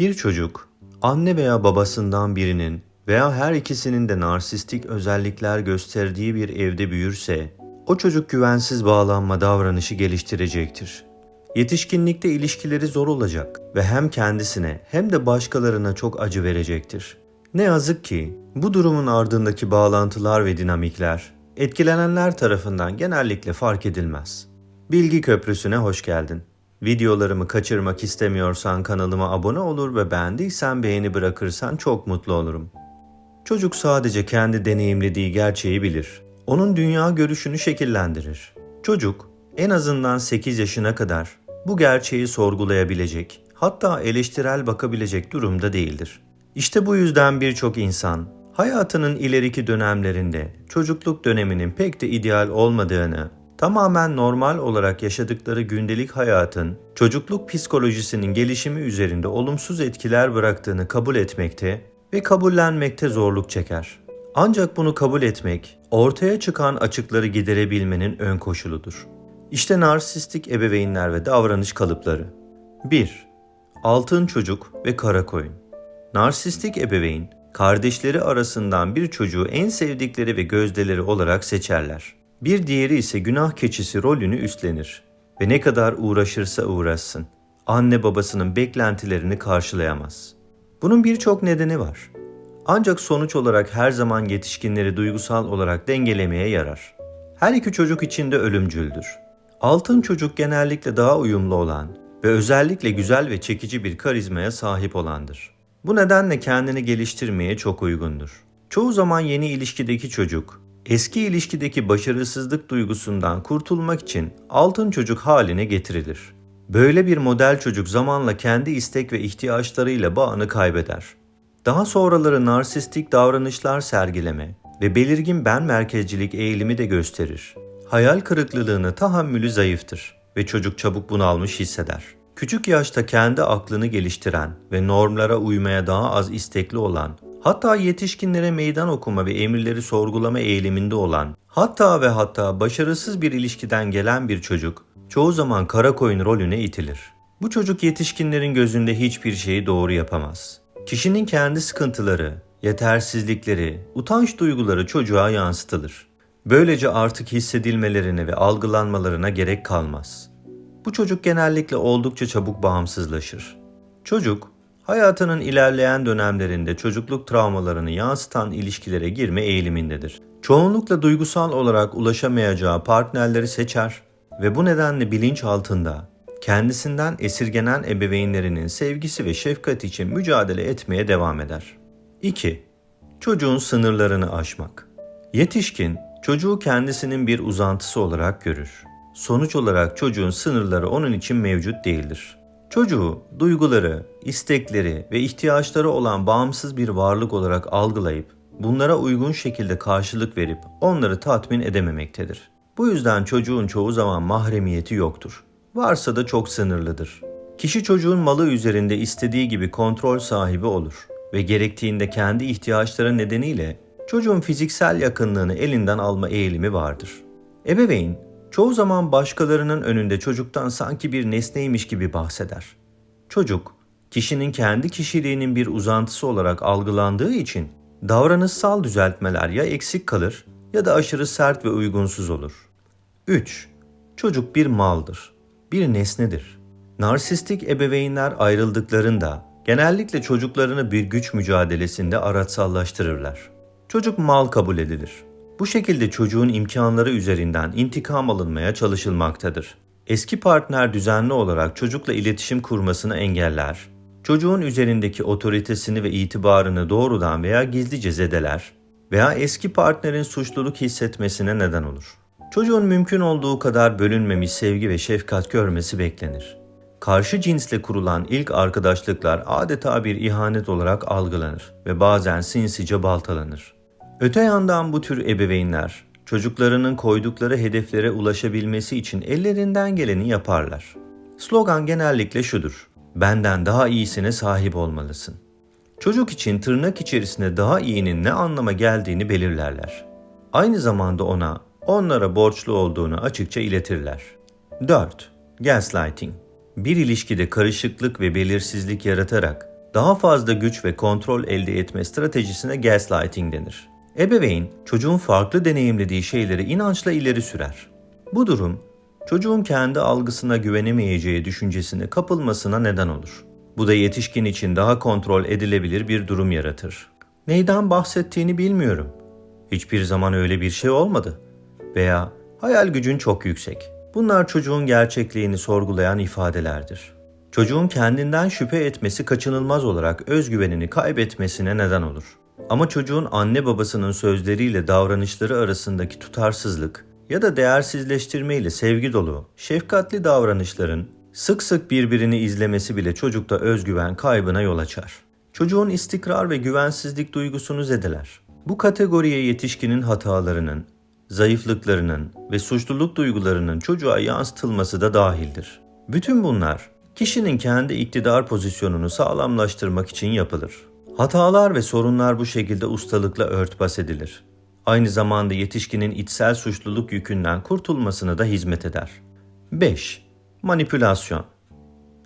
Bir çocuk, anne veya babasından birinin veya her ikisinin de narsistik özellikler gösterdiği bir evde büyürse, o çocuk güvensiz bağlanma davranışı geliştirecektir. Yetişkinlikte ilişkileri zor olacak ve hem kendisine hem de başkalarına çok acı verecektir. Ne yazık ki bu durumun ardındaki bağlantılar ve dinamikler etkilenenler tarafından genellikle fark edilmez. Bilgi Köprüsü'ne hoş geldin. Videolarımı kaçırmak istemiyorsan kanalıma abone olur ve beğendiysen beğeni bırakırsan çok mutlu olurum. Çocuk sadece kendi deneyimlediği gerçeği bilir. Onun dünya görüşünü şekillendirir. Çocuk en azından 8 yaşına kadar bu gerçeği sorgulayabilecek, hatta eleştirel bakabilecek durumda değildir. İşte bu yüzden birçok insan hayatının ileriki dönemlerinde çocukluk döneminin pek de ideal olmadığını, tamamen normal olarak yaşadıkları gündelik hayatın çocukluk psikolojisinin gelişimi üzerinde olumsuz etkiler bıraktığını kabul etmekte ve kabullenmekte zorluk çeker. Ancak bunu kabul etmek, ortaya çıkan açıkları giderebilmenin ön koşuludur. İşte narsistik ebeveynler ve davranış kalıpları. 1. Altın çocuk ve kara koyun. Narsistik ebeveyn, kardeşleri arasından bir çocuğu en sevdikleri ve gözdeleri olarak seçerler. Bir diğeri ise günah keçisi rolünü üstlenir ve ne kadar uğraşırsa uğraşsın, anne babasının beklentilerini karşılayamaz. Bunun birçok nedeni var. Ancak sonuç olarak her zaman yetişkinleri duygusal olarak dengelemeye yarar. Her iki çocuk için de ölümcüldür. Altın çocuk genellikle daha uyumlu olan ve özellikle güzel ve çekici bir karizmaya sahip olandır. Bu nedenle kendini geliştirmeye çok uygundur. Çoğu zaman yeni ilişkideki çocuk, eski ilişkideki başarısızlık duygusundan kurtulmak için altın çocuk haline getirilir. Böyle bir model çocuk zamanla kendi istek ve ihtiyaçlarıyla bağını kaybeder. Daha sonraları narsistik davranışlar sergileme ve belirgin ben merkezcilik eğilimi de gösterir. Hayal kırıklılığını tahammülü zayıftır ve çocuk çabuk bunalmış hisseder. Küçük yaşta kendi aklını geliştiren ve normlara uymaya daha az istekli olan, hatta yetişkinlere meydan okuma ve emirleri sorgulama eğiliminde olan, hatta ve hatta başarısız bir ilişkiden gelen bir çocuk çoğu zaman kara koyun rolüne itilir. Bu çocuk yetişkinlerin gözünde hiçbir şeyi doğru yapamaz. Kişinin kendi sıkıntıları, yetersizlikleri, utanç duyguları çocuğa yansıtılır. Böylece artık hissedilmelerine ve algılanmalarına gerek kalmaz. Bu çocuk genellikle oldukça çabuk bağımsızlaşır. Çocuk, hayatının ilerleyen dönemlerinde çocukluk travmalarını yansıtan ilişkilere girme eğilimindedir. Çoğunlukla duygusal olarak ulaşamayacağı partnerleri seçer ve bu nedenle bilinç altında kendisinden esirgenen ebeveynlerinin sevgisi ve şefkat için mücadele etmeye devam eder. 2. Çocuğun sınırlarını aşmak. Yetişkin, çocuğu kendisinin bir uzantısı olarak görür. Sonuç olarak çocuğun sınırları onun için mevcut değildir. Çocuğu duyguları, istekleri ve ihtiyaçları olan bağımsız bir varlık olarak algılayıp bunlara uygun şekilde karşılık verip onları tatmin edememektedir. Bu yüzden çocuğun çoğu zaman mahremiyeti yoktur. Varsa da çok sınırlıdır. Kişi çocuğun malı üzerinde istediği gibi kontrol sahibi olur ve gerektiğinde kendi ihtiyaçları nedeniyle çocuğun fiziksel yakınlığını elinden alma eğilimi vardır. Ebeveyn çoğu zaman başkalarının önünde çocuktan sanki bir nesneymiş gibi bahseder. Çocuk, kişinin kendi kişiliğinin bir uzantısı olarak algılandığı için davranışsal düzeltmeler ya eksik kalır ya da aşırı sert ve uygunsuz olur. 3. Çocuk bir maldır, bir nesnedir. Narsistik ebeveynler ayrıldıklarında genellikle çocuklarını bir güç mücadelesinde araçsallaştırırlar. Çocuk mal kabul edilir. Bu şekilde çocuğun imkanları üzerinden intikam alınmaya çalışılmaktadır. Eski partner düzenli olarak çocukla iletişim kurmasını engeller. Çocuğun üzerindeki otoritesini ve itibarını doğrudan veya gizlice zedeler veya eski partnerin suçluluk hissetmesine neden olur. Çocuğun mümkün olduğu kadar bölünmemiş sevgi ve şefkat görmesi beklenir. Karşı cinsle kurulan ilk arkadaşlıklar adeta bir ihanet olarak algılanır ve bazen sinsice baltalanır. Öte yandan bu tür ebeveynler çocuklarının koydukları hedeflere ulaşabilmesi için ellerinden geleni yaparlar. Slogan genellikle şudur. Benden daha iyisine sahip olmalısın. Çocuk için tırnak içerisinde daha iyinin ne anlama geldiğini belirlerler. Aynı zamanda ona onlara borçlu olduğunu açıkça iletirler. 4. Gaslighting Bir ilişkide karışıklık ve belirsizlik yaratarak Daha fazla güç ve kontrol elde etme stratejisine gaslighting denir. Ebeveyn, çocuğun farklı deneyimlediği şeyleri inançla ileri sürer. Bu durum, çocuğun kendi algısına güvenemeyeceği düşüncesine kapılmasına neden olur. Bu da yetişkin için daha kontrol edilebilir bir durum yaratır. Neyden bahsettiğini bilmiyorum. Hiçbir zaman öyle bir şey olmadı. Veya hayal gücün çok yüksek. Bunlar çocuğun gerçekliğini sorgulayan ifadelerdir. Çocuğun kendinden şüphe etmesi kaçınılmaz olarak özgüvenini kaybetmesine neden olur. Ama çocuğun anne babasının sözleriyle davranışları arasındaki tutarsızlık ya da değersizleştirme ile sevgi dolu, şefkatli davranışların sık sık birbirini izlemesi bile çocukta özgüven kaybına yol açar. Çocuğun istikrar ve güvensizlik duygusunu zedeler. Bu kategoriye yetişkinin hatalarının, zayıflıklarının ve suçluluk duygularının çocuğa yansıtılması da dahildir. Bütün bunlar kişinin kendi iktidar pozisyonunu sağlamlaştırmak için yapılır. Hatalar ve sorunlar bu şekilde ustalıkla örtbas edilir. Aynı zamanda yetişkinin içsel suçluluk yükünden kurtulmasına da hizmet eder. 5. Manipülasyon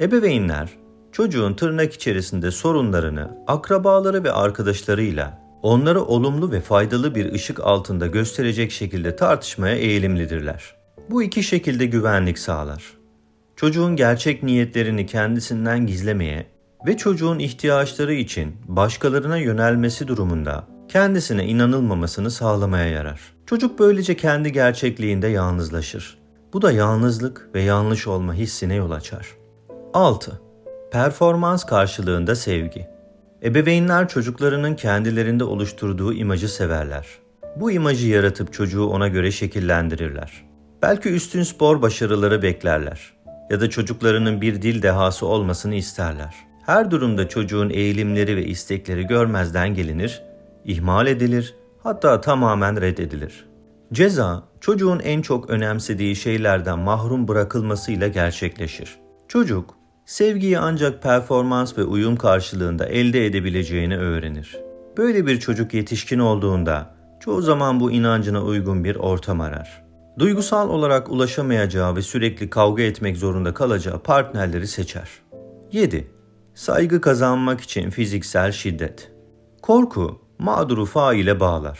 Ebeveynler, çocuğun tırnak içerisinde sorunlarını akrabaları ve arkadaşlarıyla onları olumlu ve faydalı bir ışık altında gösterecek şekilde tartışmaya eğilimlidirler. Bu iki şekilde güvenlik sağlar. Çocuğun gerçek niyetlerini kendisinden gizlemeye ve çocuğun ihtiyaçları için başkalarına yönelmesi durumunda kendisine inanılmamasını sağlamaya yarar. Çocuk böylece kendi gerçekliğinde yalnızlaşır. Bu da yalnızlık ve yanlış olma hissine yol açar. 6. Performans karşılığında sevgi. Ebeveynler çocuklarının kendilerinde oluşturduğu imajı severler. Bu imajı yaratıp çocuğu ona göre şekillendirirler. Belki üstün spor başarıları beklerler ya da çocuklarının bir dil dehası olmasını isterler. Her durumda çocuğun eğilimleri ve istekleri görmezden gelinir, ihmal edilir, hatta tamamen reddedilir. Ceza, çocuğun en çok önemsediği şeylerden mahrum bırakılmasıyla gerçekleşir. Çocuk, sevgiyi ancak performans ve uyum karşılığında elde edebileceğini öğrenir. Böyle bir çocuk yetişkin olduğunda çoğu zaman bu inancına uygun bir ortam arar. Duygusal olarak ulaşamayacağı ve sürekli kavga etmek zorunda kalacağı partnerleri seçer. 7. Saygı kazanmak için fiziksel şiddet. Korku, mağduru faile bağlar.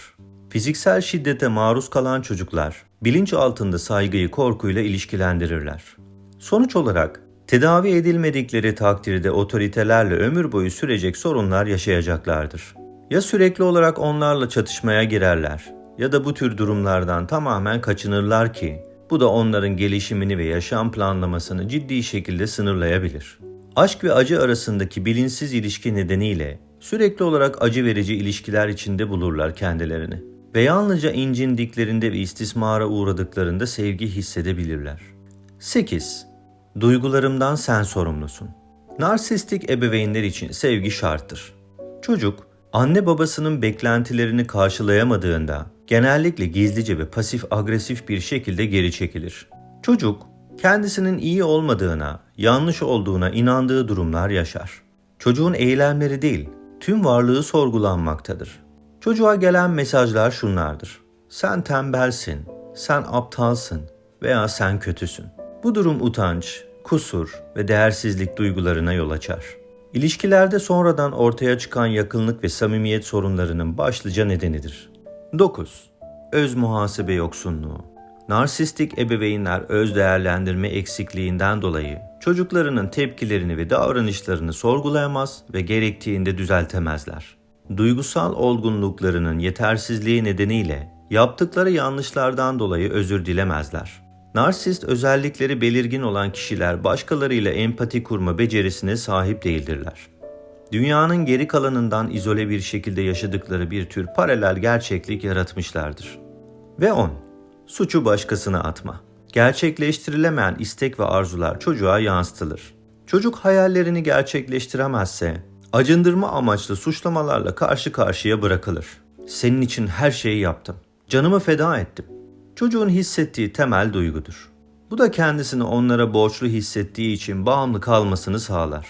Fiziksel şiddete maruz kalan çocuklar, bilinç altında saygıyı korkuyla ilişkilendirirler. Sonuç olarak, tedavi edilmedikleri takdirde otoritelerle ömür boyu sürecek sorunlar yaşayacaklardır. Ya sürekli olarak onlarla çatışmaya girerler ya da bu tür durumlardan tamamen kaçınırlar ki bu da onların gelişimini ve yaşam planlamasını ciddi şekilde sınırlayabilir. Aşk ve acı arasındaki bilinçsiz ilişki nedeniyle sürekli olarak acı verici ilişkiler içinde bulurlar kendilerini ve yalnızca incindiklerinde ve istismara uğradıklarında sevgi hissedebilirler. 8. Duygularımdan sen sorumlusun. Narsistik ebeveynler için sevgi şarttır. Çocuk, anne babasının beklentilerini karşılayamadığında genellikle gizlice ve pasif agresif bir şekilde geri çekilir. Çocuk, kendisinin iyi olmadığına, yanlış olduğuna inandığı durumlar yaşar. Çocuğun eylemleri değil, tüm varlığı sorgulanmaktadır. Çocuğa gelen mesajlar şunlardır. Sen tembelsin, sen aptalsın veya sen kötüsün. Bu durum utanç, kusur ve değersizlik duygularına yol açar. İlişkilerde sonradan ortaya çıkan yakınlık ve samimiyet sorunlarının başlıca nedenidir. 9. Öz muhasebe yoksunluğu. Narsistik ebeveynler öz değerlendirme eksikliğinden dolayı çocuklarının tepkilerini ve davranışlarını sorgulayamaz ve gerektiğinde düzeltemezler. Duygusal olgunluklarının yetersizliği nedeniyle yaptıkları yanlışlardan dolayı özür dilemezler. Narsist özellikleri belirgin olan kişiler başkalarıyla empati kurma becerisine sahip değildirler. Dünyanın geri kalanından izole bir şekilde yaşadıkları bir tür paralel gerçeklik yaratmışlardır. Ve 10. Suçu başkasına atma. Gerçekleştirilemeyen istek ve arzular çocuğa yansıtılır. Çocuk hayallerini gerçekleştiremezse acındırma amaçlı suçlamalarla karşı karşıya bırakılır. Senin için her şeyi yaptım. Canımı feda ettim. Çocuğun hissettiği temel duygudur. Bu da kendisini onlara borçlu hissettiği için bağımlı kalmasını sağlar.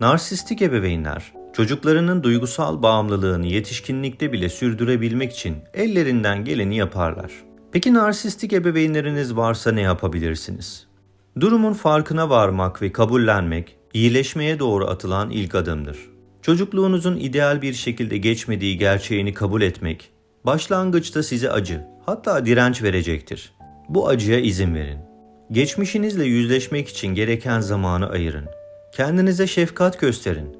Narsistik ebeveynler çocuklarının duygusal bağımlılığını yetişkinlikte bile sürdürebilmek için ellerinden geleni yaparlar. Peki narsistik ebeveynleriniz varsa ne yapabilirsiniz? Durumun farkına varmak ve kabullenmek iyileşmeye doğru atılan ilk adımdır. Çocukluğunuzun ideal bir şekilde geçmediği gerçeğini kabul etmek, başlangıçta size acı, hatta direnç verecektir. Bu acıya izin verin. Geçmişinizle yüzleşmek için gereken zamanı ayırın. Kendinize şefkat gösterin.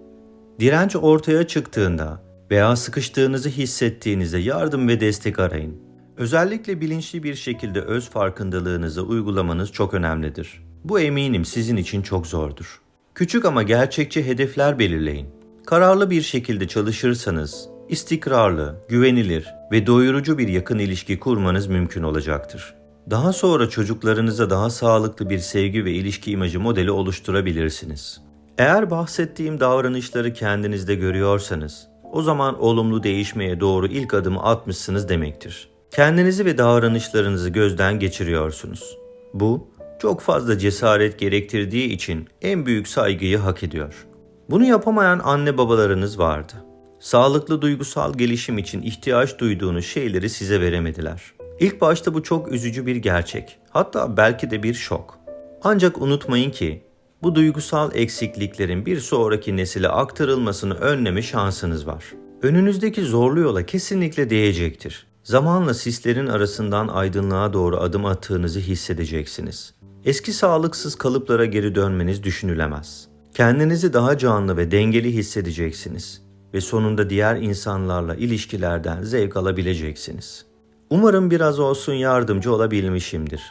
Direnç ortaya çıktığında veya sıkıştığınızı hissettiğinizde yardım ve destek arayın. Özellikle bilinçli bir şekilde öz farkındalığınızı uygulamanız çok önemlidir. Bu eminim sizin için çok zordur. Küçük ama gerçekçi hedefler belirleyin. Kararlı bir şekilde çalışırsanız istikrarlı, güvenilir ve doyurucu bir yakın ilişki kurmanız mümkün olacaktır. Daha sonra çocuklarınıza daha sağlıklı bir sevgi ve ilişki imajı modeli oluşturabilirsiniz. Eğer bahsettiğim davranışları kendinizde görüyorsanız, o zaman olumlu değişmeye doğru ilk adımı atmışsınız demektir. Kendinizi ve davranışlarınızı gözden geçiriyorsunuz. Bu, çok fazla cesaret gerektirdiği için en büyük saygıyı hak ediyor. Bunu yapamayan anne babalarınız vardı. Sağlıklı duygusal gelişim için ihtiyaç duyduğunuz şeyleri size veremediler. İlk başta bu çok üzücü bir gerçek. Hatta belki de bir şok. Ancak unutmayın ki bu duygusal eksikliklerin bir sonraki nesile aktarılmasını önleme şansınız var. Önünüzdeki zorlu yola kesinlikle değecektir. Zamanla sislerin arasından aydınlığa doğru adım attığınızı hissedeceksiniz. Eski sağlıksız kalıplara geri dönmeniz düşünülemez. Kendinizi daha canlı ve dengeli hissedeceksiniz ve sonunda diğer insanlarla ilişkilerden zevk alabileceksiniz. Umarım biraz olsun yardımcı olabilmişimdir.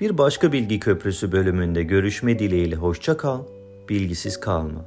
Bir başka bilgi köprüsü bölümünde görüşme dileğiyle hoşça kal, bilgisiz kalma.